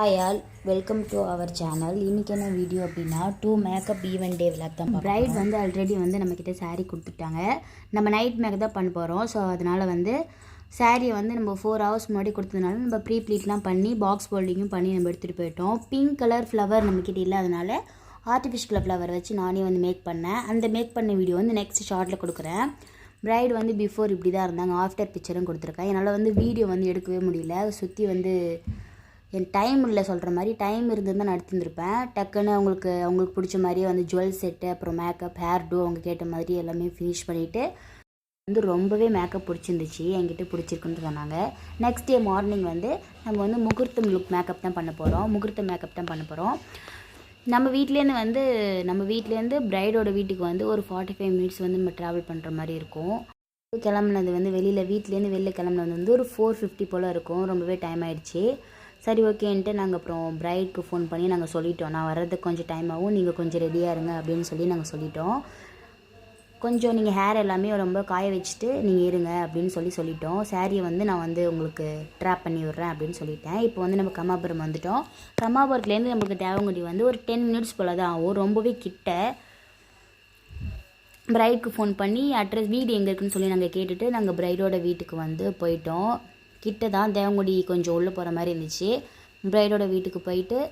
Hi all welcome to our channel இன்றைக்கி என்ன video அப்படின்னா to makeup event day vlog தான் பிரைட் வந்து ஆல்ரெடி வந்து நம்மக்கிட்ட saree கொடுத்துட்டாங்க. நம்ம நைட் மேக்கப் தான் பண்ண போகிறோம் ஸோ அதனால் வந்து சாரியை வந்து நம்ம ஃபோர் ஹவர்ஸ் முன்னாடி கொடுத்ததுனால நம்ம ப்ரீ ப்ளீட்லாம் பண்ணி பாக்ஸ் ஃபோல்டிங்கும் பண்ணி நம்ம எடுத்துகிட்டு போயிட்டோம். பிங்க் கலர் ஃப்ளவர் நம்மக்கிட்ட இல்லாதனால ஆர்டிஃபிஷியல் ஃப்ளவர் வச்சு நானே வந்து மேக் பண்ணேன். அந்த மேக் பண்ண வீடியோ வந்து நெக்ஸ்ட் ஷார்ட்டில் கொடுக்குறேன். பிரைட் வந்து பிஃபோர் இப்படி தான் இருந்தாங்க ஆஃப்டர் பிக்சரும் கொடுத்துருக்கேன் என்னால் வந்து வீடியோ வந்து எடுக்கவே முடியல. சுற்றி வந்து என் டைம் இல்லை சொல்கிற மாதிரி டைம் இருந்திருந்தா நான் எடுத்துருந்துருப்பேன். டக்குன்னு அவங்களுக்கு அவங்களுக்கு பிடிச்ச மாதிரியே வந்து ஜுவல் செட்டு அப்புறம் மேக்கப் ஹேர் டூ அவங்க கேட்ட மாதிரி எல்லாமே ஃபினிஷ் பண்ணிவிட்டு வந்து ரொம்பவே மேக்கப் பிடிச்சிருந்துச்சு. என்கிட்ட பிடிச்சிருக்குன்னு சொன்னாங்க. நெக்ஸ்ட் டே மார்னிங் வந்து நம்ம வந்து முகூர்த்தம் லுக் மேக்கப் தான் பண்ண போகிறோம் முகூர்த்தம் மேக்கப் தான் பண்ண போகிறோம் நம்ம வீட்லேருந்து வந்து நம்ம வீட்லேருந்து பிரைடோட வீட்டுக்கு வந்து ஒரு ஃபார்ட்டி ஃபைவ் மினிட்ஸ் வந்து நம்ம ட்ராவல் பண்ணுற மாதிரி இருக்கும். கிளம்புனது வந்து வெளியில் வீட்லேருந்து வெளில கிளம்புனது வந்து ஒரு ஃபோர் ஃபிஃப்டி போல் இருக்கும். ரொம்பவே டைம் ஆயிடுச்சு. சரி ஓகேன்ட்டு நாங்கள் அப்புறம் பிரைட்க்கு ஃபோன் பண்ணி நாங்கள் சொல்லிட்டோம். நான் வர்றதுக்கு கொஞ்சம் டைம் ஆகும். நீங்கள் கொஞ்சம் ரெடியாக இருங்க அப்படின்னு சொல்லி நாங்கள் சொல்லிட்டோம். கொஞ்சம் நீங்கள் ஹேர் எல்லாமே ரொம்ப காய வச்சுட்டு நீங்கள் இருங்க அப்படின்னு சொல்லி சொல்லிட்டோம். சாரியை வந்து நான் வந்து உங்களுக்கு ட்ராப் பண்ணி விட்றேன் அப்படின்னு சொல்லிட்டேன். இப்போ வந்து நம்ம கமாபுரம் வந்துட்டோம். கமாபுரத்துலேருந்து நமக்கு தேவங்குடி வந்து ஒரு டென் மினிட்ஸ் போல் தான் ஆகும். ரொம்பவே கிட்ட. ப்ரைடுக்கு ஃபோன் பண்ணி அட்ரஸ் வீடு எங்கே இருக்குன்னு சொல்லி நாங்கள் கேட்டுட்டு நாங்கள் பிரைடோட வீட்டுக்கு வந்து போயிட்டோம். கிட்ட தான் தேவங்குடி கொஞ்சம் உள்ளே போகிற மாதிரி இருந்துச்சு. பிரைடோட வீட்டுக்கு போயிட்டு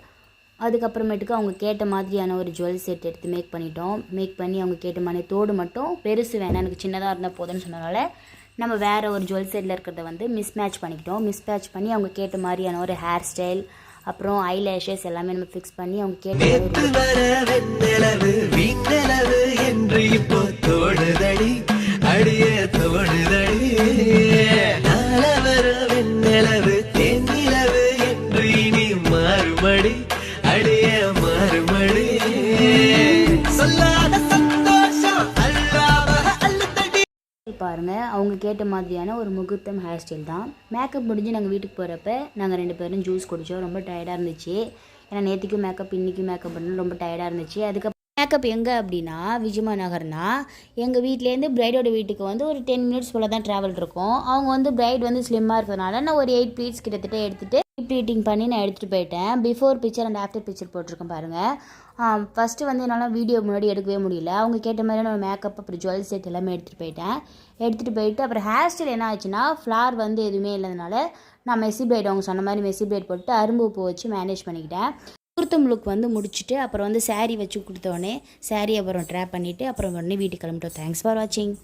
அதுக்கப்புறமேட்டுக்கு அவங்க கேட்ட மாதிரியான ஒரு ஜுவல் செட் எடுத்து மேக் பண்ணிட்டோம். மேக் பண்ணி அவங்க கேட்ட மாதிரி தோடு மட்டும் பெருசு வேணாம் எனக்கு சின்னதாக இருந்தால் போதும்னு சொன்னனால நம்ம வேறு ஒரு ஜுவல் செட்டில் இருக்கிறத வந்து மிஸ் மேட்ச் பண்ணிக்கிட்டோம். மிஸ் மேட்ச் பண்ணி அவங்க கேட்ட மாதிரியான ஒரு ஹேர் ஸ்டைல் அப்புறம் ஐ லேஷஸ் எல்லாமே நம்ம ஃபிக்ஸ் பண்ணி அவங்க கேட்ட மாதிரி ஒரு பாருங்கள் அவங்க கேட்ட மாதிரியான ஒரு முகூர்த்தம் ஹேர் ஸ்டைல் தான். மேக்கப் முடிஞ்சு நாங்கள் வீட்டுக்கு போகிறப்ப நாங்கள் ரெண்டு பேரும் ஜூஸ் குடித்தோம் ரொம்ப டயர்டாக இருந்துச்சு. ஏன்னா நேற்றுக்கும் மேக்கப் இன்றைக்கும் மேக்கப் பண்ணணும். ரொம்ப டயர்டாக இருந்துச்சு. அதுக்கப்புறம் மேக்கப் எங்கே அப்படின்னா விஜயமா நகர்னா எங்கள் வீட்லேருந்து பிரைடோட வீட்டுக்கு வந்து ஒரு டென் மினிட்ஸ் போல் தான் ட்ராவல் இருக்கும். அவங்க வந்து பிரைட் வந்து ஸ்லிம்மாக இருக்கிறதுனால நான் ஒரு எயிட் பீட்ஸ் கிட்டத்தட்ட எடுத்துகிட்டு ப்ளீட்டிங் பண்ணி நான் எடுத்துகிட்டு போயிட்டேன். Before picture and after picture போட்டிருக்கேன் பாருங்கள் ஃபஸ்ட்டு வந்து என்னால் வீடியோ முன்னாடி எடுக்கவே முடியல. அவங்க கேட்ட மாதிரி நான் மேக்கப் அப்புறம் ஜுவல் செட் எல்லாமே எடுத்துகிட்டு போயிட்டேன். எடுத்துகிட்டு போயிட்டு அப்புறம் ஹேர் ஸ்டைல் என்ன ஆச்சுன்னா ஃப்ளார் வந்து எதுவுமே இல்லாதனால நான் மெஸ்ஸி பிளேட் அவங்க சொன்ன மாதிரி மெஸ்ஸி பிளேட் போட்டு அரும்பு பூ வச்சு மேனேஜ் பண்ணிக்கிட்டேன். முகூர்த்தம் லுக் வந்து முடிச்சுட்டு அப்புறம் வந்து சாரீ வச்சு கொடுத்தோடனே சாரீ அப்புறம் ட்ராப் பண்ணிவிட்டு அப்புறம் உடனே வீட்டுக்கு கிளம்பிட்டோம். தேங்க்ஸ் ஃபார் வாட்சிங்